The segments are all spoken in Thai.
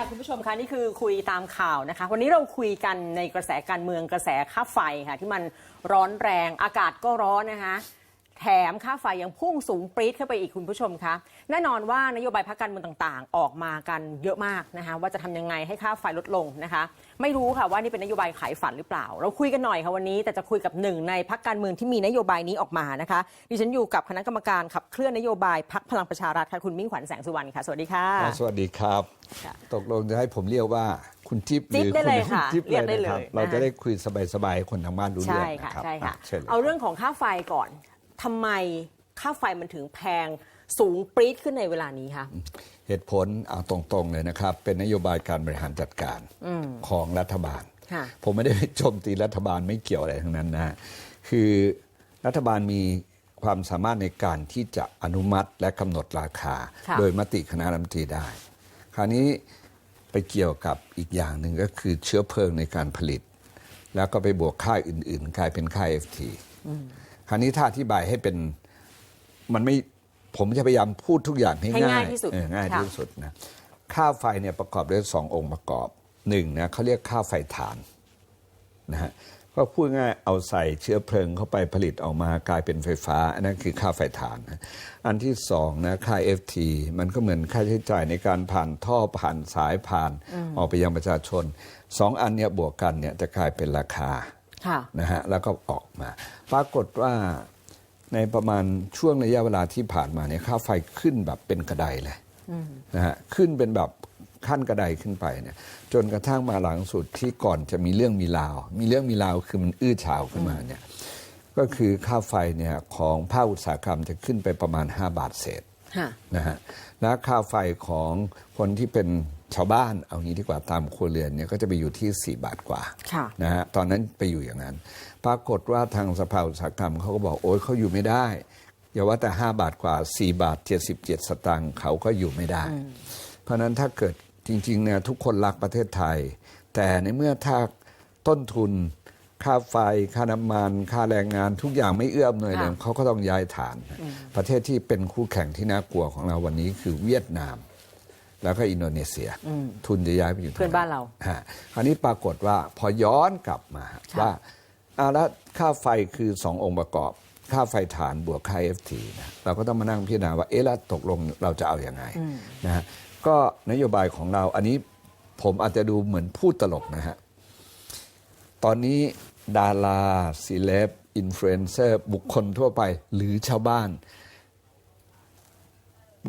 ค่ะคุณผู้ชมคะนี่คือคุยตามข่าวนะคะ วันนี้เราคุยกันในกระแสการเมืองกระแสค่าไฟค่ะ ที่มันร้อนแรงอากาศก็ร้อนนะคะ แถมค่าไฟยังพุ่งสูงปรี๊ดเข้าไปอีกคุณผู้ชมคะแน่นอนว่านโยบายพรรคการเมืองต่างๆ ออกมากันเยอะมากนะคะว่าจะทำยังไงให้ค่าไฟลดลงนะคะ ไม่รู้ค่ะว่านี่เป็นนโยบายขายฝันหรือเปล่า เราคุยกันหน่อยค่ะวันนี้ แต่จะคุยกับหนึ่งในพรรคการเมืองที่มีนโยบายนี้ออกมานะคะดิฉันอยู่กับคณะกรรมการขับเคลื่อนนโยบายพรรคพลังประชารัฐค่ะคุณมิ่งขวัญแสงสุวรรณค่ะสวัสดีค่ะอ่าสวัสดีครับค่ะตกลงจะให้ผมเรียกว่าคุณจิ๊บหจิ๊บรือได้เลยณค่ะจิ๊บเรียกได้นะครับเลยเรานะคะจะได้คุยสบายๆให้คนทางบ้านรู้เรื่องใช่ค่ะนะครับใช่ค่ะอ่เชิญลยเอาเรื่องของค่าไฟก่อน ทำไมค่าไฟมันถึงแพงสูงปรี๊ดขึ้นในเวลานี้คะเหตุผลเอาตรงๆเลยนะครับ เป็นนโยบายการบริหารจัดการของรัฐบาลค่ะผมไม่ได้ไปโจมตีรัฐบาลไม่เกี่ยวอะไรทั้งนั้นนะคือรัฐบาลมีความสามารถในการที่จะอนุมัติและกำหนดราคาค่ะโดยมติคณะรัฐมนตรีได้ คราวนี้ไปเกี่ยวกับอีกอย่างหนึ่งก็คือเชื้อเพลิงในการผลิต แล้วก็ไปบวกค่าอื่น ๆ กลายเป็นค่า FT คราวนี้ถ้าอธิบายให้เป็นมันไม่ผมจะพยายามพูดทุกอย่างให้ให้ง่าง่ายยที่สุดเออง่ายค่ะที่สุดนะค่าไฟเนี่ยประกอบด้วยสององค์ประกอบหนึ่งนะเขาเรียกค่าไฟฐานนะฮะก็พูดง่ายเอาใส่เชื้อเพลิงเข้าไปผลิตออกมากลายเป็นไฟฟ้า อันนั้นคือค่าไฟฐานนะอันที่สองนะค่า FT มันก็เหมือนค่าใช้จ่ายในการผ่านท่อผ่านสายผ่านออกไปยังประชาชนสองอันเนี้ยบวกกันเนี่ยจะกลายเป็นราคาค่ะ นะฮะแล้วก็ออกมา ปรากฏว่าในประมาณช่วงระยะเวลาที่ผ่านมาเนี่ยค่าไฟขึ้นแบบเป็นกระไดเลยนะฮะขึ้นเป็นแบบขั้นกระไดขึ้นไปเนี่ยจนกระทั่งมาหลังสุดที่ก่อนจะมีเรื่องมีราว มีเรื่องมีราวคือมันอื้อฉาวขึ้นมาเนี่ยก็คือค่าไฟเนี่ยของภาคอุตสาหกรรมจะขึ้นไปประมาณ 5 บาทเศษค่ะนะฮะและค่าไฟของคนที่เป็น ชาวบ้านเอางี้ดีกว่าตามครัวเรือนเนี่ยก็จะไปอยู่ที่ 4 บาทกว่าค่ะนะฮะตอนนั้นไปอยู่อย่างนั้น ปรากฏว่าทางสภาอุตสาหกรรมเขาก็บอกโอ๊ยเขาอยู่ไม่ได้อย่าว่าแต่ 5 บาทกว่า 4 บาท 77 สตางค์เขาก็อยู่ไม่ได้ เพราะฉะนั้นถ้าเกิดจริงๆเนี่ยทุกคนรักประเทศไทย แต่ในเมื่อถ้าต้นทุน ค่าไฟ ค่าน้ำมัน ค่าแรงงานทุกอย่างไม่เอื้ออำนวยเลยค่ะเขาก็ต้องย้ายฐาน ประเทศที่เป็นคู่แข่งที่น่ากลัวของเราวันนี้คือเวียดนาม แล้วก็อินโดนีเซีย ทุนจะย้ายไปอยู่ทงเพื่อนบ้านเราฮะคราวนี้ปรากฏว่าพอย้อนกลับมาค่ะว่าเอาแล้วค่าไฟคือสององค์ประกอบ ค่าไฟฐานบวกค่า FT นะเราก็ต้องมานั่งพิจารณาว่าเอ๊ะแล้วตกลงเราจะเอาอยัางไงนะฮะก็นโยบายของเราอันนี้ผมอาจจะดูเหมือนพูดตลกนะฮะ ตอนนี้ดาราศิเลบอินฟลูเอนเซอร์บุคคลทั่วไป หรือชาวบ้าน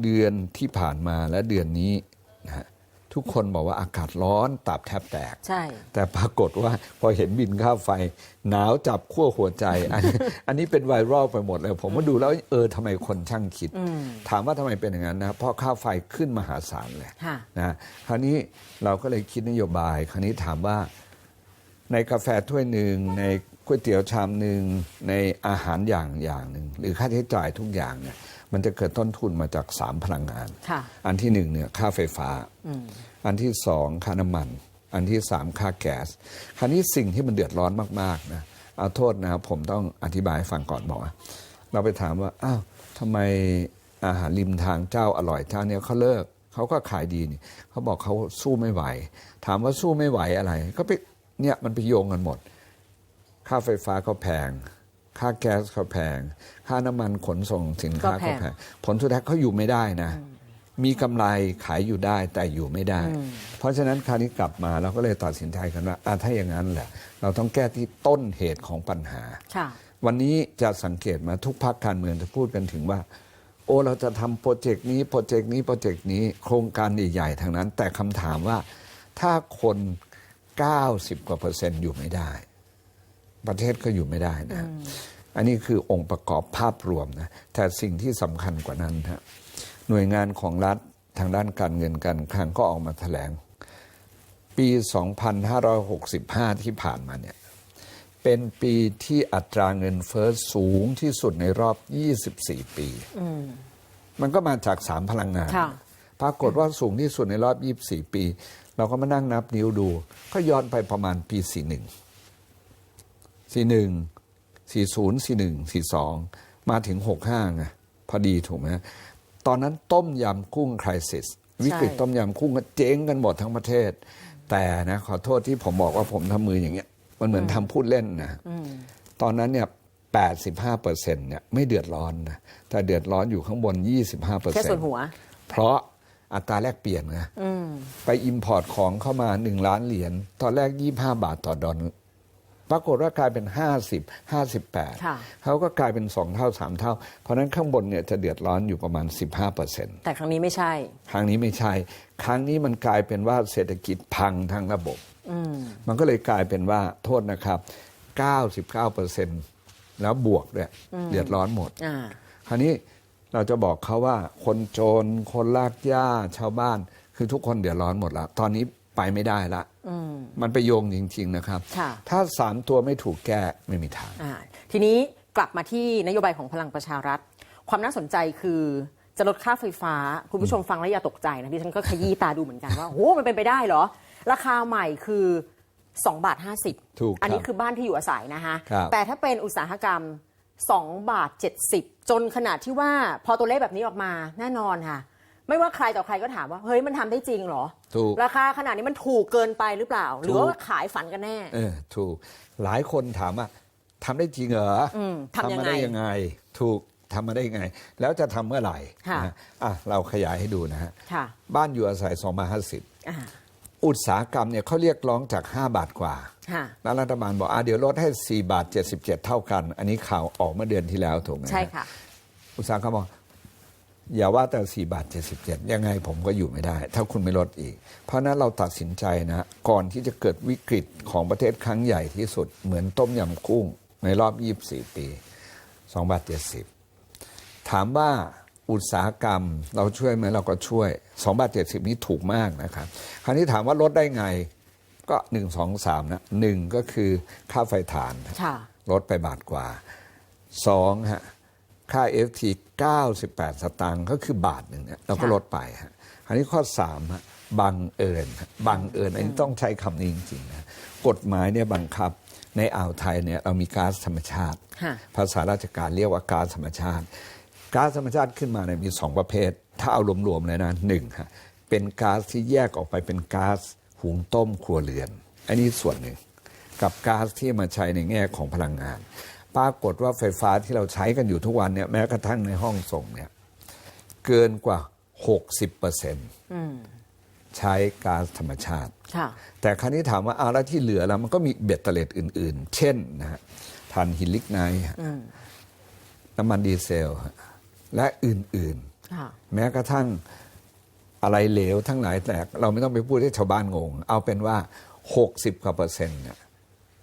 เดือนที่ผ่านมาและเดือนนี้นะฮะทุกคนบอกว่าอากาศร้อนตับแทบแตก ใช่ แต่ปรากฏว่าพอเห็นบินค่าไฟ หนาวจับขั้วหัวใจอันอันนี้เป็นไวรัลไปหมดเลย ผมมาดูแล้วเออทำไมคนช่างคิด ถามว่าทำไมเป็นอย่างนั้นนะเพราะค่าไฟขึ้นมหาศาลเลยค่ะนะคราวนี้เราก็เลยคิดนโยบาย คราวนี้ถามว่า ในกาแฟถ้วยหนึ่งในก๋วยเตี๋ยวชามหนึ่งในอาหารอย่างอย่างหนึ่งหรือค่าใช้จ่ายทุกอย่างเนี่ย มันจะเกิดต้นทุนมาจากสามพลังงานค่ะอันที่หนึ่งเนี่ยค่าไฟฟ้า อันที่สองค่าน้ำมัน อันที่สามค่าแก๊สคราวนี้สิ่งที่มันเดือดร้อนมากๆนะเอาโทษนะครับผมต้องอธิบายให้ฟังก่อนบอกว่าเราไปถามว่าอ้าวทำไมอาหารริมทางเจ้าอร่อยเจ้าเนี้ยเขาเลิกเขาก็ขายดีนี่เขาบอกเขาสู้ไม่ไหว ถามว่าสู้ไม่ไหวอะไร ก็ไปเนี่ยมันไปโยงกันหมด ค่าไฟฟ้าก็แพง ค่าแก๊สก็แพง ค่าน้ำมันขนส่งสินค้าก็แพก็งแพงผลสุดท้ายเขาอยู่ไม่ได้นะ มีกำไรขายอยู่ได้แต่อยู่ไม่ได้ เพราะฉะนั้นคราวนี้กลับมาเราก็เลยตัดสินใจกันว่าอะถ้าอย่างนั้นแหละ เราต้องแก้ที่ต้นเหตุของปัญหา ค่ะ วันนี้จะสังเกตมาทุกพักการเมืองจะพูดกันถึงว่า โอ้เราจะทำโปรเจกต์นี้โปรเจกต์นี้โปรเจกต์นี้โครงการใหญ่ๆทางนั้น แต่คำถามว่าถ้าคน 90 กว่าเปอร์เซ็นต์อยู่ไม่ได้ ประเทศก็อยู่ไม่ได้นะ อันนี้คือองค์ประกอบภาพรวมนะแต่สิ่งที่สำคัญกว่านั้นฮะหน่วยงานของรัฐทางด้านการเงินการคลังก็ออกมาแถลง ปี 2565 ที่ผ่านมาเนี่ยเป็นปีที่อัตราเงินเฟ้อสูงที่สุดในรอบ 24 ปีมันก็มาจากสามพลังงานค่ะปรากฏว่าสูงที่สุดในรอบ 24 ปี เราก็มานั่งนับนิ้วดู ก็ย้อนไปประมาณปี 41 41 40 41 42 มาถึง 65ไงพอดีถูกไหมตอนนั้นต้มยำกุ้งคริสิสวิกฤตต้มยำกุ้งก็เจ๊งกันหมดทั้งประเทศ แต่นะขอโทษที่ผมบอกว่าผมทำมืออย่างเงี้ย มันเหมือนทำพูดเล่นนะตอนนั้นเนี่ย85เปอร์เซ็นต์เนี่ยไม่เดือดร้อนนะแต่เดือดร้อนอยู่ข้างบน 25เปอร์แค่เซ็นส่วนต์หัว เพราะอัตราแลกเปลี่ยนไงไปอิมพอร์ตของเข้ามา 1 ล้านเหรียญตอนแรก 25 บาทต่อดอลลาร์ ปรากฏว่ากลายเป็น 50ค่ะ58 เขาก็กลายเป็น 2 เท่า 3 เท่า เพราะฉะนั้นข้างบนเนี่ยจะเดือดร้อนอยู่ประมาณ 15เปอร์เซ็นต์แต่ครั้งนี้ไม่ใช่ ครั้งนี้ไม่ใช่ ครั้งนี้มันกลายเป็นว่าเศรษฐกิจพังทั้งระบบ มันก็เลยกลายเป็นว่าโทษนะครับ 99เปอร์เซ็นต์แล้วบวกด้วยเดือดร้อนหมดอ่าคราวนี้เราจะบอกเขาว่าคนโจรคนลากหญ้าชาวบ้าน คือทุกคนเดือดร้อนหมดแล้วตอนนี้ ไปไม่ได้ละมันไปโยงจริง ๆ นะครับค่ะถ้าสามตัวไม่ถูกแก้ไม่มีทางอ่าทีนี้กลับมาที่นโยบายของพลังประชารัฐ ความน่าสนใจคือจะลดค่าไฟฟ้า คุณผู้ชมฟังแล้วอย่าตกใจนะดิฉันก็ขยี้ตาดูเหมือนกันว่าโอ้มันเป็นไปได้เหรอ ราคาใหม่คือ2บาท50ถูกครับอันนี้คือบ้านที่อยู่อาศัยนะคะครับแต่ถ้าเป็นอุตสาหกรรม2บาท70 จนขนาดที่ว่าพอตัวเลขแบบนี้ออกมาแน่นอนค่ะ ไม่ว่าใครต่อใครก็ถามว่าเฮ้ยมันทำได้จริงเหรอ ถูก ราคาขนาดนี้มันถูกเกินไปหรือเปล่า หรือถูกว่าขายฝันกันแน่เออถูก หลายคนถามว่าทำได้จริงเหรออมทำยังไงมาได้ยังไง ถูกทำมาได้ยังไง แล้วจะทำเมื่อไหร่ค่ะ นะอะเราขยายให้ดูนะฮะค่ะบ้านอยู่อาศัย2บาท50 อ่าอุตสาหกรรมเนี่ยเขาเรียกร้องจาก 5 บาทกว่า ค่ะ แล้วรัฐบาลบอกอะเดี๋ยวลดให้ 4 บาท 77 เท่ากัน อันนี้ข่าวออกเมื่อเดือนที่แล้วถูกไหมใช่ค่ะ อุตสาหกรรมบอก อย่าว่าแต่4บาท77ยังไงผมก็อยู่ไม่ได้ ถ้าคุณไม่ลดอีก เพราะฉะนั้นเราตัดสินใจนะ ก่อนที่จะเกิดวิกฤตของประเทศครั้งใหญ่ที่สุดเหมือนต้มยำกุ้ง ในรอบ24ปี2บาท70ถามว่าอุตสาหกรรมเราช่วยไหมเราก็ช่วย2บาท70นี้ถูกมากนะครับ คราวนี้ถามว่าลดได้ไงก็1 2 3นะหนึ่งก็คือค่าไฟฐานค่ะลดไปบาทกว่าสองฮะ ค่า FT 98 สตางค์ก็คือบาทหนึ่งเนี่ยเราก็ค่ะลดไปฮะคราวนี้ข้อสามฮะบังเอิญฮะบังเอิญอันนี้ต้องใช้คำนี้จริงๆนะกฎหมายเนี่ยบังคับในอ่าวไทยเนี่ยเรามีก๊าซธรรมชาติค่ะภาษาราชการเรียกว่าก๊าซธรรมชาติก๊าซธรรมชาติขึ้นมาเนี่ยมีสองประเภท ถ้าเอารวมๆเลยนะหนึ่งฮะเป็นก๊าซที่แยกออกไปเป็นก๊าซหุงต้มครัวเรือน อันนี้ส่วนหนึ่ง กับก๊าซที่มาใช้ในแง่ของพลังงาน ปรากฏว่าไฟฟ้าที่เราใช้กันอยู่ทุกวันเนี่ยแม้กระทั่งในห้องส่งเนี่ยเกินกว่า 60เปอร์เซ็นต์ใช้ก๊าซธรรมชาติค่ะแต่ครั้นี้ถามว่าเอาแล้วที่เหลือแล้วมันก็มีเบ็ดเตล็ดอื่น ๆ เช่นนะฮะถ่านหินลิกไนท์ฮะน้ำมันดีเซลฮะและอื่นค่ะๆแม้กระทั่งอะไรเหลวทั้งหลายแต่เราไม่ต้องไปพูดให้ชาวบ้านงง เอาเป็นว่า 60กว่าเปอร์เซ็นต์เนี่ย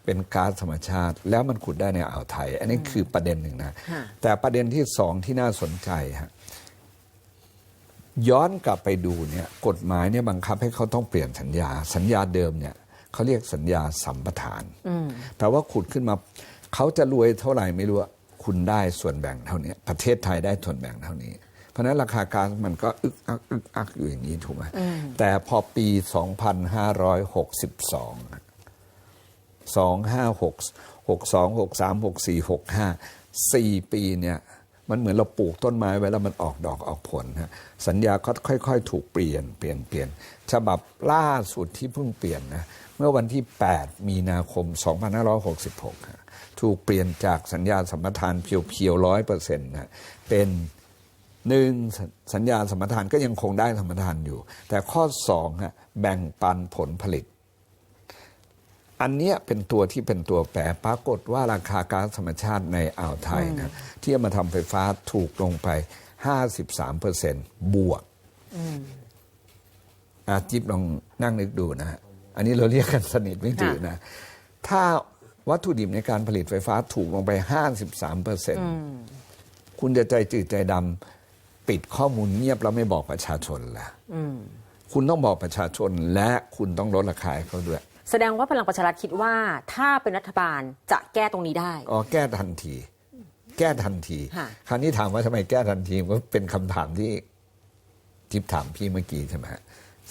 เป็นก๊าซธรรมชาติ แล้วมันขุดได้ในอ่าวไทย อันนี้คือประเด็นหนึ่งนะ ค่ะ แต่ประเด็นที่สองที่น่าสนใจฮะย้อนกลับไปดูเนี่ยกฎหมายเนี่ยบังคับให้เขาต้องเปลี่ยนสัญญา สัญญาเดิมเนี่ยเขาเรียกสัญญาสัมปทานแต่ว่าขุดขึ้นมาเขาจะรวยเท่าไหร่ไม่รู้อะคุณได้ส่วนแบ่งเท่านี้ประเทศไทยได้ส่วนแบ่งเท่านี้ เพราะฉะนั้นราคาการมันก็อึกอักอึกอักอยู่อย่างนี้ถูกไหมแต่พอปี 2562 สองห้าหกหกสองหกสามหกสี่หกห้าสี่ปีเนี่ยมันเหมือนเราปลูกต้นไม้ไว้แล้วมันออกดอกออกผลฮะสัญญาก็ค่อยๆ ถูกเปลี่ยนเปลี่ยนเปลี่ยนฉบับล่าสุดที่เพิ่งเปลี่ยนนะเมื่อวันที่ 8 มีนาคม 2566ฮะถูกเปลี่ยนจากสัญญาสัมปทานเพียวๆร้อยเปอร์เซ็นต์นะเป็นหนึ่งสัญญาสัมปทานก็ยังคงได้สัมปทานอยู่ แต่ข้อสองฮะแบ่งปันผลผลิต อันเนี้ยเป็นตัวที่เป็นตัวแปรปรากฏว่าราคาก๊าซธรรมชาติในอ่าวไทยนะที่เอามาทำไฟฟ้าถูกลงไป 53เปอร์เซ็นบวกอาจิ๊บลองนั่งนึกดูนะฮะอันนี้เราเรียกกันสนิทไม่ถือนะ ถ้าวัตถุดิบในการผลิตไฟฟ้าถูกลงไป 53เปอร์เซ็นคุณจะใจจืดใจดำปิดข้อมูลเงียบแล้วไม่บอกประชาชนล่ะคุณต้องบอกประชาชนและคุณต้องลดราคาให้เขาด้วย แสดงว่าพลังประชารัฐคิดว่าถ้าเป็นรัฐบาลจะแก้ตรงนี้ได้ อ๋อแก้ทันที แก้ทันที ค่ะ คราวนี้ถามว่าทำไมแก้ทันทีมันก็เป็นคำถามที่จิ๊บถามพี่เมื่อกี้ใช่ไหมฮะ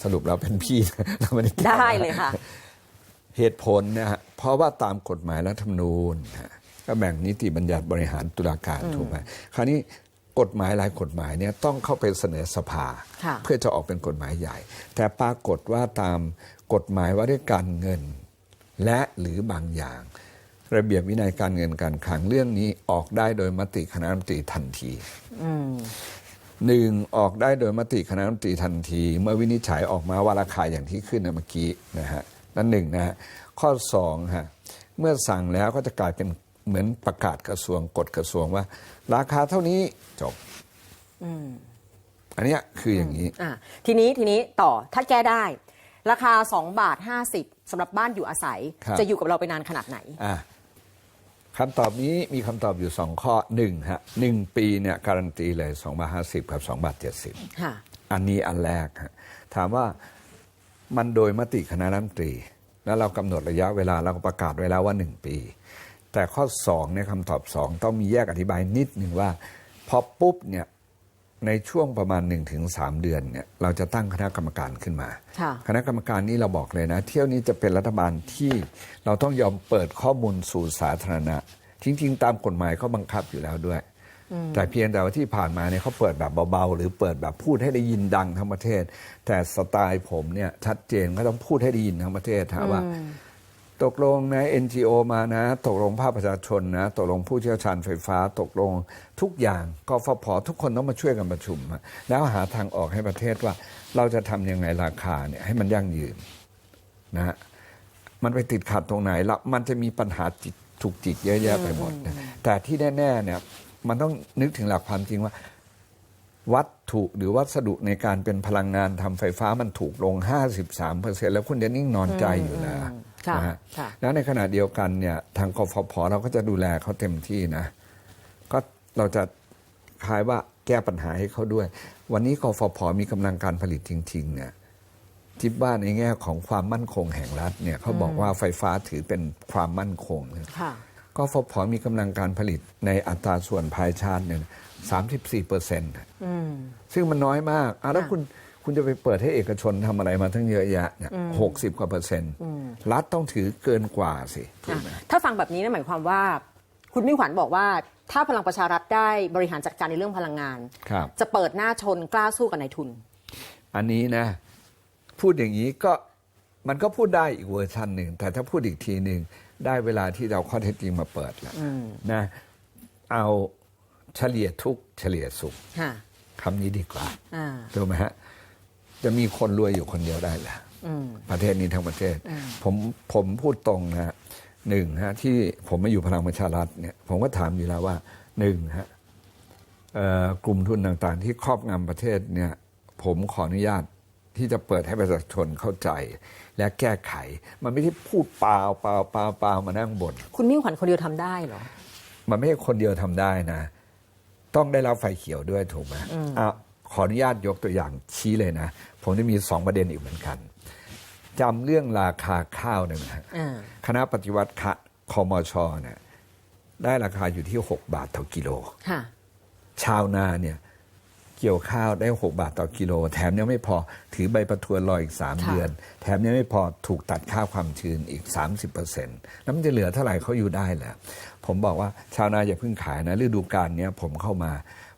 สรุปเราเป็นพี่ เราไม่ได้แก้ ได้เลยค่ะ เหตุผลนะฮะเพราะว่าตามกฎหมายรัฐธรรมนูญฮะก็แบ่งนิติบัญญัติบริหารตุลาการถูกไหมคราวนี้กฎหมายหลายกฎหมายเนี่ยต้องเข้าไปเสนอสภา ค่ะ เพื่อจะออกเป็นกฎหมายใหญ่ แต่ปรากฏว่าตาม กฎหมายว่าด้วยการเงิน และหรือบางอย่าง ระเบียบวินัยการเงินการคลังเรื่องนี้ออกได้โดยมติคณะรัฐมนตรีทันทีหนึ่งออกได้โดยมติคณะรัฐมนตรีทันที เมื่อวินิจฉัยออกมาว่าราคาอย่างที่ขึ้นนะเมื่อกี้นะฮะนั่นหนึ่งนะฮะข้อสองฮะเมื่อสั่งแล้วก็จะกลายเป็นเหมือนประกาศกระทรวงกฎกระทรวงว่า ราคาเท่านี้จบอันเนี้ยคืออย่างนี้อะทีนี้ทีนี้ต่อถ้าแก้ได้ ราคา 2 บาท 50สำหรับบ้านอยู่อาศัยครับจะอยู่กับเราไปนานขนาดไหนอะคำตอบนี้มีคำตอบอยู่สองข้อหนึ่งฮะหนึ่งปีเนี่ยการันตีเลย2บาท50กับ2บาท70ค่ะอันนี้อันแรกฮะถามว่ามันโดยมติคณะรัฐมนตรี แล้วเรากำหนดระยะเวลาเราก็ประกาศไว้แล้วว่า 1 ปี แต่ข้อ2เนี่ยคำตอบ 2 ต้องมีแยกอธิบายนิดหนึ่งว่า พอปุ๊บเนี่ย ในช่วงประมาณ 1-3 เดือนเนี่ยเราจะตั้งคณะกรรมการขึ้นมาค่ะคณะกรรมการนี้เราบอกเลยนะ เที่ยวนี้จะเป็นรัฐบาลที่เราต้องยอมเปิดข้อมูลสู่สาธารณะ จริง ๆ ตามกฎหมายเขาบังคับอยู่แล้วด้วย แต่เพียงแต่ว่าที่ผ่านมาเนี่ยเขาเปิดแบบเบาๆ หรือเปิดแบบพูดให้ได้ยินดังทั้งประเทศ แต่สไตล์ผมเนี่ยชัดเจนก็ต้องพูดให้ได้ยินทั้งประเทศถามว่า ตกลงนะ NGO มานะ ตกลงภาคประชาชนนะ ตกลงผู้เชี่ยวชาญไฟฟ้า ตกลงทุกอย่างกฟผทุกคนต้องมาช่วยกันประชุมอะแล้วหาทางออกให้ประเทศว่า เราจะทำยังไงราคาเนี่ยให้มันยั่งยืนนะฮะมันไปติดขัดตรงไหนละมันจะมีปัญหาจิกถูกจิกเยอะแยะไปหมดนะแต่ที่แน่ๆเนี่ยมันต้องนึกถึงหลักความจริงว่า วัตถุหรือวัสดุในการเป็นพลังงานทำไฟฟ้ามันถูกลง 53%แล้วคุณจะนิ่งนอนใจอยู่นะค่ะนะฮะค่ะแล้วในขณะเดียวกันเนี่ยทางกฟผเราก็จะดูแลเขาเต็มที่นะ ก็เราจะคล้ายว่าแก้ปัญหาให้เขาด้วย วันนี้กฟผมีกำลังการผลิตจริงๆเนี่ยทิปว่าในแง่ของความมั่นคงแห่งรัฐเนี่ยเขาบอกว่าไฟฟ้าถือเป็นความมั่นคงนะค่ะกฟผมีกำลังการผลิตในอัตราส่วนภายชาติเนี่ย สามสิบสี่เปอร์เซ็นต์ซึ่งมันน้อยมากอะแล้วค่ะคุณคุณจะไปเปิดให้เอกชนทำอะไรมาทั้งเยอะแยะเนี่ยหกสิบกว่าเปอร์เซ็นต์รัฐต้องถือเกินกว่าสิถูกไหมถ้าฟังแบบนี้นั่นหมายความว่า คุณมิ่งขวัญบอกว่า ถ้าพลังประชารัฐได้บริหารจัดการในเรื่องพลังงานครับจะเปิดหน้าชนกล้าสู้กับนายทุน อันนี้นะ พูดอย่างนี้ก็มันก็พูดได้อีกเวอร์ชันหนึ่ง แต่ถ้าพูดอีกทีหนึ่งได้เวลาที่เราข้อเท็จจริงมาเปิดแล้วนะเอา เฉลี่ยทุกข์เฉลี่ยสุขค่ะคำนี้ดีกว่าอ่าถูกไหมฮะ จะมีคนรวยอยู่คนเดียวได้แหละอืม ประเทศนี้ทั้งประเทศผมผมพูดตรงนะฮะหนึ่งฮะที่ผมมาอยู่พลังประชารัฐเนี่ยผมก็ถามอยู่แล้วว่าหนึ่งฮะเอ่อกลุ่มทุนต่างๆ ที่ครอบงำประเทศเนี่ย ผมขออนุญาตที่จะเปิดให้ประชาชนเข้าใจ และแก้ไข มันไม่ใช่พูดเปล่าเปล่าเปล่าเปล่ามานั่งบน่น คุณมิ่งขวัญคนเดียวทำได้เหรอ มันไม่ใช่คนเดียวทำได้นะ ต้องได้รับไฟเขียวด้วยถูกไหมอะขออนุญาตยกตัวอย่างชี้เลยนะ ผมจะมีสองประเด็นอีกเหมือนกันจำเรื่องราคาข้าวได้ไหมฮะอ่าคณะปฏิวัติคะคมชเนี่ยได้ราคาอยู่ที่ 6 บาทต่อกิโลค่ะชาวนาเนี่ย เกี่ยวข้าวได้ 6 บาทต่อกิโล แถมยังไม่พอถือใบประทวนรออีก3ค่ะเดือน แถมยังไม่พอถูกตัดค่าความชื้นอีก 30%แล้วมันจะเหลือเท่าไหร่เขาอยู่ได้แหละผมบอกว่าชาวนาอย่าเพิ่งขายนะฤดูกาลเนี้ยผมเข้ามา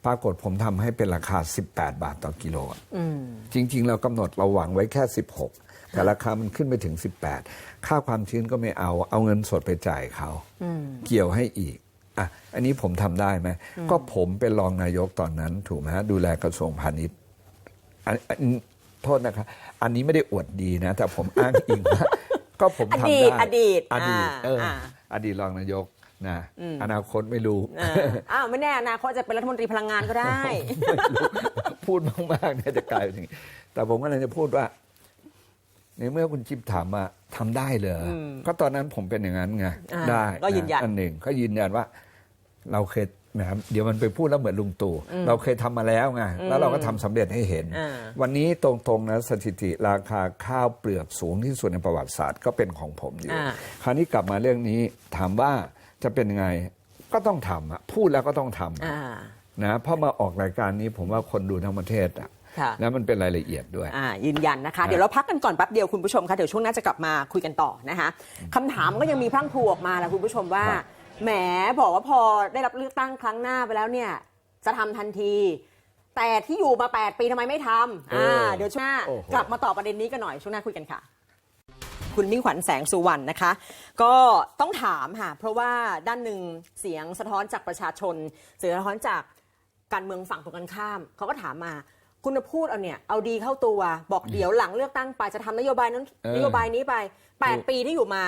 ปรากฏผมทำให้เป็นราคา 18 บาทต่อกิโลอืมจริง ๆ เรากำหนดเราหวังไว้แค่ 16แต่ราคามันขึ้นไปถึง 18 ค่าความชื้นก็ไม่เอา เอาเงินสดไปจ่ายเขา เกี่ยวให้อีก อะอันนี้ผมทำได้ไหมก็ผมเป็นรองนายกตอนนั้นถูกไหมฮะดูแลกระทรวงพาณิชย์อันอันโทษนะครับอันนี้ไม่ได้อวดดีนะ แต่ผมอ้างอิงว่าก็ผมทำอดีได้ตอดีตอดีตอ่าเออออ่าอดีตรองนายกนะอนาคตไม่รู้อ่าอ้าวไม่แน่อนาคตจะเป็นรัฐมนตรีพลังงานก็ได้ พูดมากๆเนี่ยจะกลายเป็นอย่างนี้แต่ผมก็เลยจะพูดว่า ในเมื่อคุณจิ๊บถามว่าทำได้เหรออก็ตอนนั้นผมเป็นอย่างนั้นไงอ่าได้ก็ยืนยันอันหนึ่งก็ยืนยันว่า เราเคยนะครับเดี๋ยวมันไปพูดแล้วเหมือนลุงตู่เราเคยทำมาแล้วไงแล้วเราก็ทำสำเร็จให้เห็นอ่าวันนี้ตรงๆนะสถิติราคาข้าวเปลือกสูงที่สุดในประวัติศาสตร์ก็เป็นของผมอยู่อ่าคราวนี้กลับมาเรื่องนี้ถามว่าจะเป็นยังไงก็ต้องทำอะพูดแล้วก็ต้องทำอ่านะเพราะมาออกรายการนี้ผมว่าคนดูทั้งประเทศอะค่ะแล้วมันเป็นรายละเอียดด้วยอ่ายืนยันนะคะ เดี๋ยวเราพักกันก่อนแป๊บเดียวคุณผู้ชมคะเดี๋ยวช่วงหน้าจะกลับมาคุยกันต่อนะคะคำถามก็ยังมีพรั่งพรูออกมาแหละคุณผู้ชมว่าครับ แหมบอกว่าพอได้รับเลือกตั้งครั้งหน้าไปแล้วเนี่ยจะทำทันที แต่ที่อยู่มา 8 ปีทำไมไม่ทำเออ่าอเดี๋ยวช่วงหน้าโอ้โห กลับมาตอบประเด็นนี้กันหน่อยช่วงหน้าคุยกันค่ะ คุณมิ่งขวัญแสงสุวรรณนะคะ ก็ต้องถามค่ะ เพราะว่าด้านหนึ่งเสียงสะท้อนจากประชาชน เสียงสะท้อนจากการเมืองฝั่งตรงกันข้าม เขาก็ถามมา คุณจะพูดเอาเนี่ย เอาดีเข้าตัวบอกเดี๋ยวหลังเลือกตั้งไปจะทำนโยบายนั้นเออนโยบายนี้ไป8ปีที่อยู่มา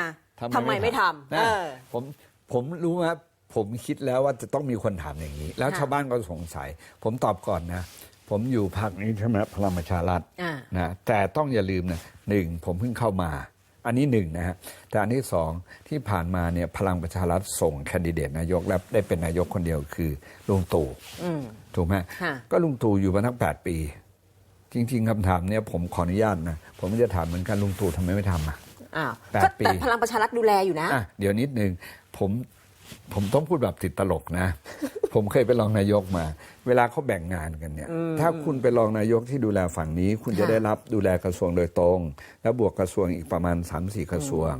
ทำไมไม่ทำนะ เออ ผม ผมรู้ว่าผมคิดแล้วว่าจะต้องมีคนถามอย่างนี้ แล้วค่ะ ชาวบ้านก็สงสัย ผมตอบก่อนนะ ผมอยู่พรรคนี้ใช่ไหมพลังประชารัฐ อ่า นะแต่ต้องอย่าลืมนะหนึ่งผมเพิ่งเข้ามา อันนี้หนึ่งนะฮะแต่อันที่สองที่ผ่านมาเนี่ยพลังประชารัฐส่งแคนดิเดตนายกและได้เป็นนายกคนเดียวคือลุงตู่อืม ถูกไหมค่ะ ก็ลุงตู่อยู่มาทั้งแปดปี จริง ๆคำถามเนี่ยผมขออนุญาตนะ ผมจะถามเหมือนกันลุงตู่ทำไมไม่ทำอะ อ้าวแปดก็ปี แต่พลังประชารัฐดูแลอยู่นะ อะเดี๋ยวนิดนึง ผมผมต้องพูดแบบติดตลกนะ ผมเคยเป็นรองนายกมา เวลาเขาแบ่งงานกันเนี่ย ถ้าคุณเป็นรองนายกที่ดูแลฝั่งนี้ คุณจะค่ะได้รับดูแลกระทรวงโดยตรง แล้วบวกกระทรวงอีกประมาณ3ามสี่กระทรวง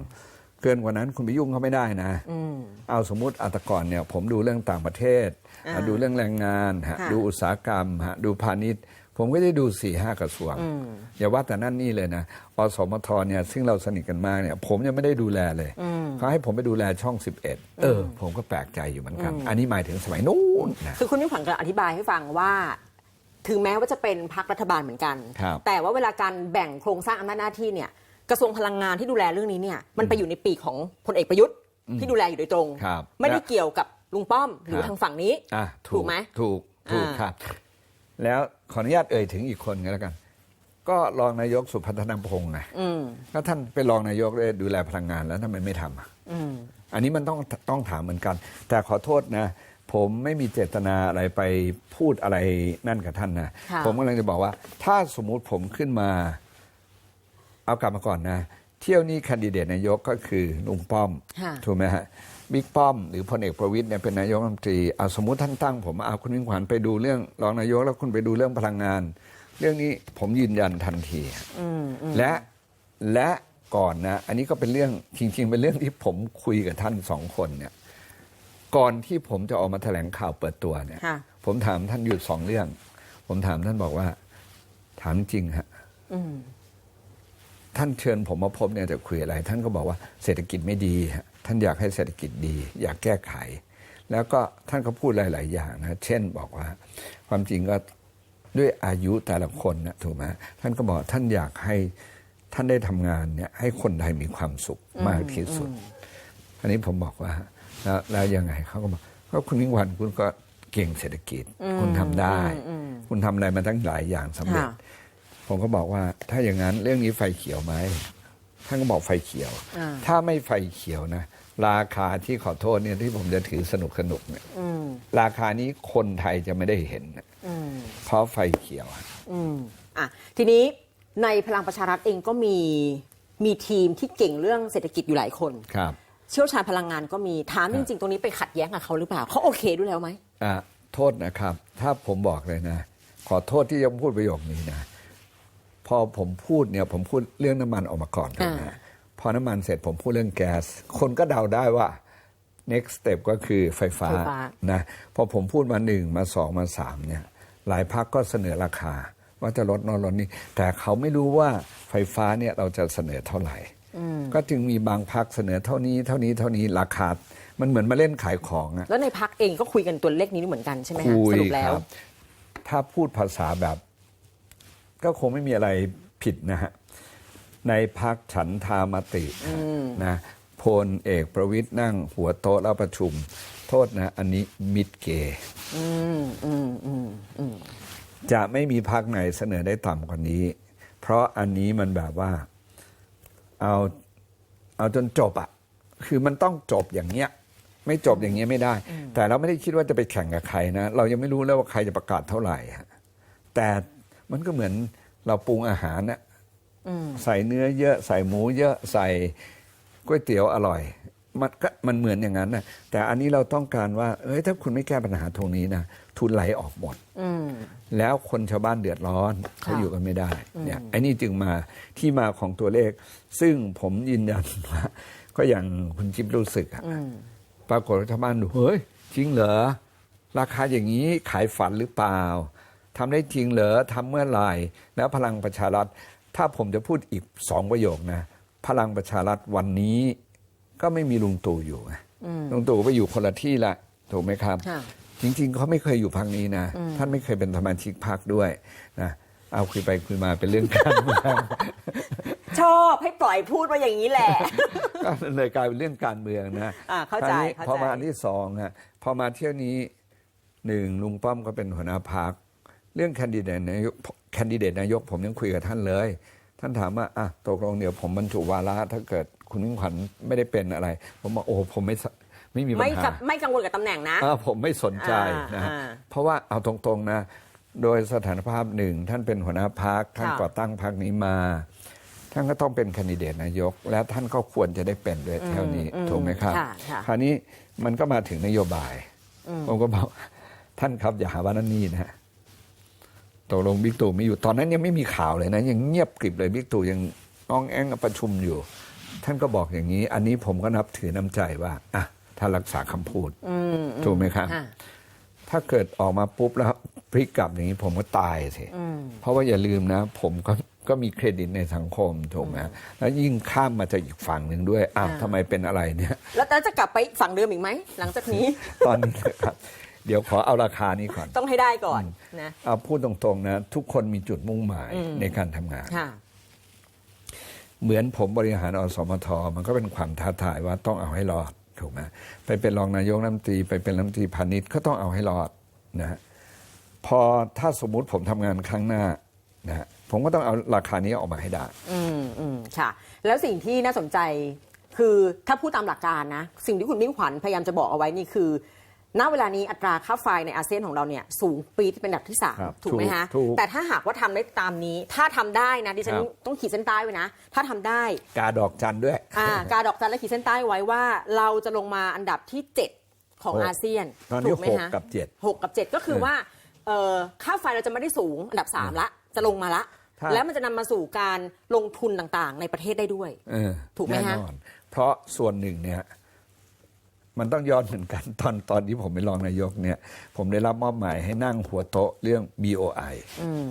เกินกว่านั้นคุณไปยุ่งเขาไม่ได้นะอืมเอาสมมุติอัตกรเนี่ย ผมดูเรื่องต่างประเทศอ่าดูเรื่องแรงงานฮะค่ะดูอุตสาหกรรมฮะดูพาณิชย์ ผมก็ได้ดูสี่ห้ากระทรวงอืมอย่าว่าแต่นั่นนี่เลยนะอสมทเนี่ยซึ่งเราสนิทกันมากเนี่ย ผมยังไม่ได้ดูแลเลยอืมเขาให้ผมไปดูแลช่อง 11 เออ ผมก็แปลกใจอยู่เหมือนกัน อันนี้หมายถึงสมัยนู้นนะคือคุณมิ่งขวัญก็อธิบายให้ฟังว่า ถึงแม้ว่าจะเป็นพรรครัฐบาลเหมือนกันครับแต่ว่าเวลาการแบ่งโครงสร้างอำนาจหน้าที่เนี่ยกระทรวงพลังงานที่ดูแลเรื่องนี้เนี่ยมันไปอยู่ในปีกของพลเอกประยุทธ์ที่ดูแลอยู่โดยตรงครับไม่ได้และเกี่ยวกับลุงป้อมหรือครับทางฝั่งนี้อะถูกไหมถูกถูกอ่าครับ แล้วขออนุญาตเอ่ยถึงอีกคนกันแล้วกัน ก็รองนายกสุพัฒนพงศ์ไงอืมถ้าท่านเป็นรองนายกได้ดูแลพลังงานแล้วทำไมไม่ทำอะอืมอันนี้มันต้องต้องถามเหมือนกัน แต่ขอโทษนะ ผมไม่มีเจตนาอะไรไปพูดอะไรนั่นกับท่านนะค่ะผมกำลังจะบอกว่า ถ้าสมมุติผมขึ้นมา เอากลับมาก่อนนะ เที่ยวนี้แคนดิเดตนายกก็คือลุงป้อมค่ะถูกไหมฮะ บิ๊กป้อม หรือพลเอกประวิตยเนี่ยเป็นนายกรัฐมนตรีเอาสมมติท่านตั้งผมเอาคุณวิ่งขวัญไปดูเรื่องรองนายกแล้วคุณไปดูเรื่องพลังงาน เรื่องนี้ผมยืนยันทันทีอืมอืมและและก่อนนะอันนี้ก็เป็นเรื่องจริง ๆ เป็นเรื่องที่ผมคุยกับท่านสองคนเนี่ยก่อนที่ผมจะออกมาแถลงข่าวเปิดตัวเนี่ยค่ะผมถามท่านอยู่สองเรื่อง ผมถามท่านบอกว่า ถามจริงฮะอืม ท่านเชิญผมมาพบเนี่ยจะคุยอะไร ท่านก็บอกว่าเศรษฐกิจไม่ดีฮะท่านอยากให้เศรษฐกิจดี อยากแก้ไข แล้วก็ท่านก็พูดหลาย ๆ อย่างนะ เช่นบอกว่า ความจริงก็ด้วยอายุแต่ละคนนะถูกไหมท่านก็บอกท่านอยากให้ท่านได้ทำงานเนี่ยให้คนไทยมีความสุขมากที่สุด อันนี้ผมบอกว่า แล้วแล้วยังไงเขาก็บอกก็คุณนิ่งวันคุณก็เก่งเศรษฐกิจ คุณทำได้อืมคุณทำอะไรมาตั้งหลายอย่างสำเร็จค่ะ ผมก็บอกว่าถ้าอย่างนั้นเรื่องนี้ไฟเขียวไหมท่านก็บอกไฟเขียวอ่าถ้าไม่ไฟเขียวนะ ราคาที่ขอโทษเนี่ยที่ผมจะถือสนุกสนุกๆเนี่ยอืมราคานี้คนไทยจะไม่ได้เห็นนะอืมเพราะไฟเขียวอะอืมอะทีนี้ในพลังประชารัฐเองก็มีมีทีมที่เก่งเรื่องเศรษฐกิจอยู่หลายคนครับเชี่ยวชาญพลังงานก็มีถามจริงๆ ตรงนี้ไปขัดแย้งกับเขาหรือเปล่าเขาโอเคด้วยแล้วไหมอะโทษนะครับ ถ้าผมบอกเลยนะ ขอโทษที่ยังพูดประโยคนี้นะพ อผมพูดเนี่ยผมพูดเรื่องน้ำมันออกมาก่อนถูกไหมอ่าพอน้ำมันเสร็จผมพูดเรื่องแก๊ส คนก็เดาได้ว่า next step ก็คือไฟฟ้าไฟฟ้านะพอผมพูดมาหนึ่งมาสองมาสามเนี่ยหลายพักก็เสนอราคา ว่าจะลดโนอนลดนี้แต่เขาไม่รู้ว่าไฟฟ้าเนี่ยเราจะเสนอเท่าไหร่ก็จึงมีบางพักเสนอเท่านี้เท่านี้เท่านี้ราคา มันเหมือนมาเล่นขายของอะแล้วในพักเองก็คุยกันตัวเลขนี้เหมือนกันใช่ไหมฮะคุยสรุปแล้ควรับถ้าพูดภาษาแบบ ก็คงไม่มีอะไรผิดนะฮะ ในพักฉันทามตินะพลเอกประวิทย์นั่งหัวโต๊ะแล้วประชุม โทษนะ อันนี้มิดเกย์อืมอืมอืมอืมจะไม่มีพักไหนเสนอได้ต่ำกว่านี้ เพราะอันนี้มันแบบว่า เอาเอาจนจบอะคือมันต้องจบอย่างเงี้ย ไม่จบอย่างเงี้ยไม่ได้ แต่เราไม่ได้คิดว่าจะไปแข่งกับใครนะ เรายังไม่รู้แล้วว่าใครจะประกาศเท่าไหร่ฮะแต่ มันก็เหมือนเราปรุงอาหารนะอืมใส่เนื้อเยอะใส่หมูเยอะใส่ก๋วยเตี๋ยวอร่อย มันก็มันเหมือนอย่างนั้นนะแต่อันนี้เราต้องการว่า เอ้ยถ้าคุณไม่แก้ปัญหาตรงนี้นะทุนไหลออกหมดอืมแล้วคนชาวบ้านเดือดร้อนเขาค่ะอยู่กันไม่ได้ เนี่ยไอ้นี่จึงมาที่มาของตัวเลข ซึ่งผมยืนยันว่าก็อย่างคุณจิ๊บรู้สึกอะอืมปรากฏว่าชาวบ้านดูเฮ้ยจริงเหรอราคาอย่างนี้ขายฝันหรือเปล่า ทำได้จริงเหรอทำเมื่อไหร่แล้วพลังประชารัฐ ถ้าผมจะพูดอีกสองประโยคนะ พลังประชารัฐวันนี้ก็ไม่มีลุงตู่อยู่ไงลุงตู่ไปอยู่คนละที่ละถูกไหมครับค่ะจริง ๆเขาไม่เคยอยู่พักนี้นะ ท่านไม่เคยเป็นสมาชิกพักด้วยนะเอาคุยไปคุยมาเป็นเรื่องการเมืองชอบให้ปล่อยพูดมาอย่างนี้แหละก็เลยกลายเป็นเรื่องการเมืองนะอ่าเข้าใจครวนี้เข้าใจพอมาอันที่สองฮะพอมาเที่ยวนี้หนึ่งลุงป้อมก็เป็นหัวหน้าพัก เรื่องแคนดิเดตนายกแคนดิเดตนายกผมยังคุยกับท่านเลย ท่านถามว่าอะตกลงเดี๋ยวผมบรรจุวาระถ้าเกิดคุณมิ่งขวัญไม่ได้เป็นอะไร ผมบอกโอ้ผมไม่สไม่มีปัญไม่หากับไม่กังวลกับตำแหน่งนะอ่าผมไม่สนใจนะฮะอ่าเพราะว่าเอาตรงๆนะ โดยสถานภาพหนึ่งท่านเป็นหัวหน้าพักท่านค่ะก่อตั้งพักนี้มา ท่านก็ต้องเป็นแคนดิเดตนายก และท่านก็ควรจะได้เป็นด้วยเท่านี้ถูกไหมครับค่ะค่ะคราวนี้มันก็มาถึงนโยบายผมก็บอกท่านครับอย่าหาว่านั่นนี่นะฮะ ตกลงบิ๊กตู่ไม่อยู่ตอนนั้นยังไม่มีข่าวเลยนะยังเงียบกริบเลยบิ๊กตู่ยังอ้องแองประชุมอยู่ ท่านก็บอกอย่างนี้ อันนี้ผมก็นับถือน้ำใจว่าอะถ้ารักษาคำพูดอืมอืมถูกไหมครับค่ะถ้าเกิดออกมาปุ๊บแล้วพลิกกลับอย่างนี้ผมก็ตายสิอืมเพราะว่าอย่าลืมนะ ผมก็ก็มีเครดิตในสังคมถูกไหมแล้วยิ่งข้ามมาจากอีกฝั่งหนึ่งด้วยอ้าวอ่าทำไมเป็นอะไรเนี่ย แล้วแล้วจะกลับไปฝั่งเดิมอีกไหมหลังจากนี้ ตอนนี้นะครับ เดี๋ยวขอเอาราคานี้ก่อน ต้องให้ได้ก่อนนะเอาพูดตรงๆนะ ทุกคนมีจุดมุ่งหมายอืมในการทำงานค่ะเหมือนผมบริหารอสมท มันก็เป็นความท้าทายว่าต้องเอาให้รอดถูกไหมไปเป็นรองนายกรัฐมนตรีไปเป็นรัฐมนตรีพาณิชย์ก็ต้องเอาให้รอดนะฮะพอถ้าสมมุติผมทำงานครั้งหน้านะฮะผมก็ต้องเอาราคานี้ออกมาให้ได้ อืมอืมค่ะ แล้วสิ่งที่น่าสนใจคือถ้าพูดตามหลักการนะ สิ่งที่คุณมิ่งขวัญพยายามจะบอกเอาไว้นี่คือ ณเวลานี้อัตราค่าไฟในอาเซียนของเราเนี่ยสูงปีดเป็นอันดับที่ ครับ3 ถูกไหมฮะถูกถูกแต่ถ้าหากว่าทำได้ตามนี้ ถ้าทำได้นะดิฉันครับ ต้องขีดเส้นใต้ไว้นะ ถ้าทำได้กาดอกจันด้วย อ่า กาดอกจันและขีดเส้นใต้ไว้ว่า เราจะลงมาอันดับที่ 7 ของหกอาเซียนตอนนี้ถูกไหมหกฮะกับเจ็ดหกกับ7ก็คือว่าเอ่อค่าไฟเราจะไม่ได้สูงอันดับ 3 ละ จะลงมาละ ถ้า แล้วมันจะนำมาสู่การลงทุนต่างๆ ในประเทศได้ด้วย เออถูกไหมฮะ แน่นอน เพราะส่วนหนึ่งเนี่ย มันต้องย้อนเหมือนกันตอนตอนที่ผมเป็นรองนายกเนี่ย ผมได้รับมอบหมายให้นั่งหัวโต๊ะเรื่อง BOI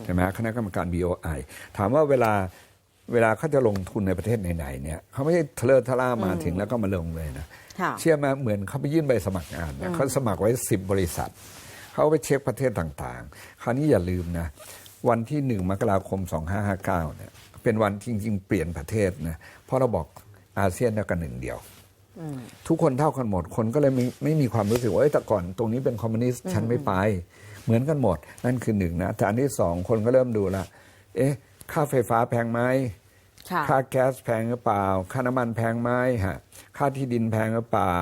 ใช่ไหมคณะกรรมการ BOI ถามว่าเวลาเวลาเขาจะลงทุนในประเทศไหนๆเนี่ยเขาไม่ใช่ทะเลอะทะล่ามาถึงแล้วก็มาลงเลยนะค่ะเชื่อไหมเหมือนเขาไปยื่นใบสมัครงานเนี่ยเขาสมัครไว้สิบบริษัทเขาไปเช็คประเทศต่างๆ คราวนี้อย่าลืมนะ วันที่หนึ่งมกราคม 2559เนี่ยเป็นวันจริง ๆ เปลี่ยนประเทศนะเพราะเราบอกอาเซียนเท่ากันหนึ่งเดียว ทุกคนเท่ากันหมด คนก็เลยไม่ไม่มีความรู้สึกว่าเอ้ยแต่ก่อนตรงนี้เป็นคอมมิวนิสต์ฉันไม่ไป เหมือนกันหมด นั่นคือหนึ่งนะแต่อันที่สองคนก็เริ่มดูละเอ๊ะ ค่าไฟฟ้าแพงไหมค่ะค่าแก๊สแพงหรือเปล่า ค่าน้ำมันแพงไหมฮะค่าที่ดินแพงหรือเปล่า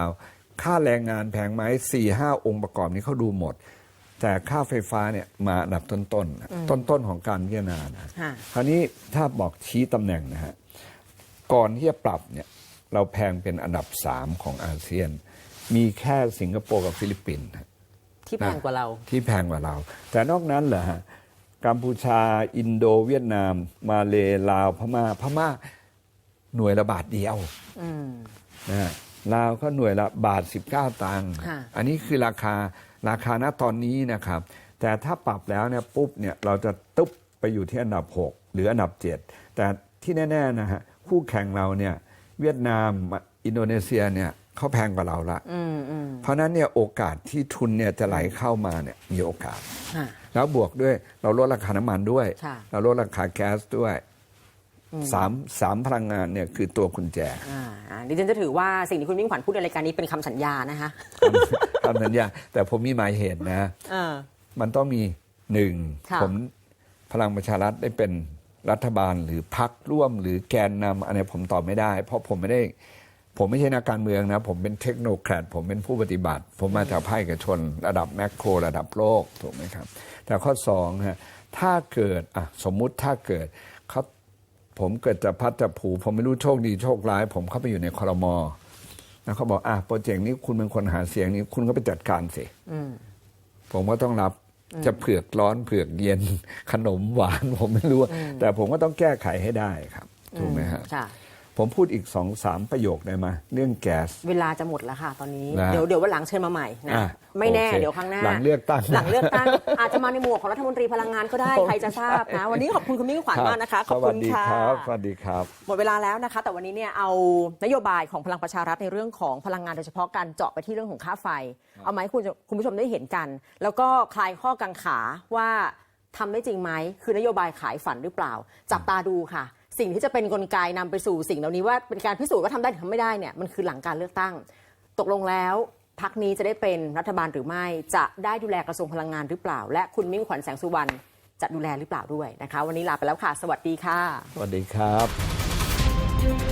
ค่าแรงงานแพงไหมสี่ห้าองค์ประกอบนี้เขาดูหมด แต่ค่าไฟฟ้าเนี่ยมาอันดับต้นๆนะต้นๆของการพิจารณานะค่ะคราวนี้ถ้าบอกชี้ตำแหน่งนะฮะก่อนที่จะปรับเนี่ย เราแพงเป็นอันดับสามของอาเซียน มีแค่สิงคโปร์กับฟิลิปปินส์ฮะที่แพงกว่าเรา ที่แพงกว่าเรา แต่นอกนั้นเหรอฮะกัมพูชา อินโดเวียดนาม มาเลลาวพม่าพม่าหน่วยละบาทเดียวอืมนะฮะลาวก็หน่วยละบาท 19 ตังค์ค่ะอันนี้คือราคาราคาณตอนนี้นะครับ แต่ถ้าปรับแล้วเนี่ยปุ๊บเนี่ยเราจะตุ๊บไปอยู่ที่อันดับ 6 หรืออันดับ 7 แต่ที่แน่ ๆ นะฮะคู่แข่งเราเนี่ย เวียดนามอินโดนีเซียเนี่ยเขาแพงกว่าเราละอืมอืมเพราะฉะนั้นเนี่ยโอกาสที่ทุนเนี่ยจะไหลเข้ามาเนี่ยมีโอกาสค่ะแล้วบวกด้วยเราลดราคาน้ำมันด้วยค่ะเราลดราคาแก๊สด้วยสามสามพลังงานเนี่ยคือตัวกุญแจอ่าอ่าดิฉันจะถือว่าสิ่งที่คุณมิ่งขวัญพูดในรายการนี้เป็นคำสัญญานะคะทำสัญญา แต่ผมมีหมายเหตุนะเออมันต้องมีหนึ่งค่ะผมพลังประชารัฐได้เป็น รัฐบาลหรือพักร่วมหรือแกนนำอันนี้ผมตอบไม่ได้ เพราะผมไม่ได้ ผมไม่ใช่นักการเมืองนะ ผมเป็นเทคโนแครดผมเป็นผู้ปฏิบัติ ผมมาจากภาคเอกชน ระดับแมคโคร ระดับโลกถูกไหมครับ แต่ข้อสองฮะถ้าเกิดอะสมมุติถ้าเกิดเขาผมเกิดจะพัดจะผูผมไม่รู้โชคดีโชคร้าย ผมเข้าไปอยู่ในคอรมอแล้วเขาบอกอะโปรเจกต์นี้คุณเป็นคนหาเสียงนี้คุณก็ไปจัดการสิอืมผมก็ต้องรับ จะเผือกร้อนเผือกเย็นขนมหวานผมไม่รู้อะแต่ผมก็ต้องแก้ไขให้ได้ครับ ถูกไหมฮะค่ะ ผมพูดอีกสองสามประโยคได้ไหมเรื่องแก๊ส เวลาจะหมดแล้วค่ะตอนนี้ นะเดี๋ยวเดี๋ยววันหลังเชิญมาใหม่นะ อะไม่แน่โอเคเดี๋ยวครั้งหน้า หลังเลือกตั้งหลังเลือกตั้ง อาจจะมาในหมวกของรัฐมนตรีพลังงานก็ได้ ใครจะทราบนะ วันนี้ขอบคุณคุณมิ่งขวัญมากนะคะ ขอบคุณสวัสดีค่ะครับสวัสดีครับ หมดเวลาแล้วนะคะ แต่วันนี้เนี่ยเอานโยบายของพลังประชารัฐในเรื่องของพลังงานโดยเฉพาะการเจาะไปที่เรื่องของค่าไฟ เอามาให้คุณคุณผู้ชมได้เห็นกัน แล้วก็คลายข้อกังขาว่าทำได้จริงไหมคือนโยบายขายฝันหรือเปล่า จับตาดูค่ะ สิ่งที่จะเป็นกลไกนำไปสู่สิ่งเหล่านี้ว่าเป็นการพิสูจน์ว่าทำได้หรือทำไม่ได้เนี่ยมันคือหลังการเลือกตั้ง ตกลงแล้วพักนี้จะได้เป็นรัฐบาลหรือไม่ จะได้ดูแลกระทรวงพลังงานหรือเปล่า และคุณมิ่งขวัญแสงสุวรรณจะดูแลหรือเปล่าด้วยนะคะ วันนี้ลาไปแล้วค่ะ สวัสดีค่ะ สวัสดีครับ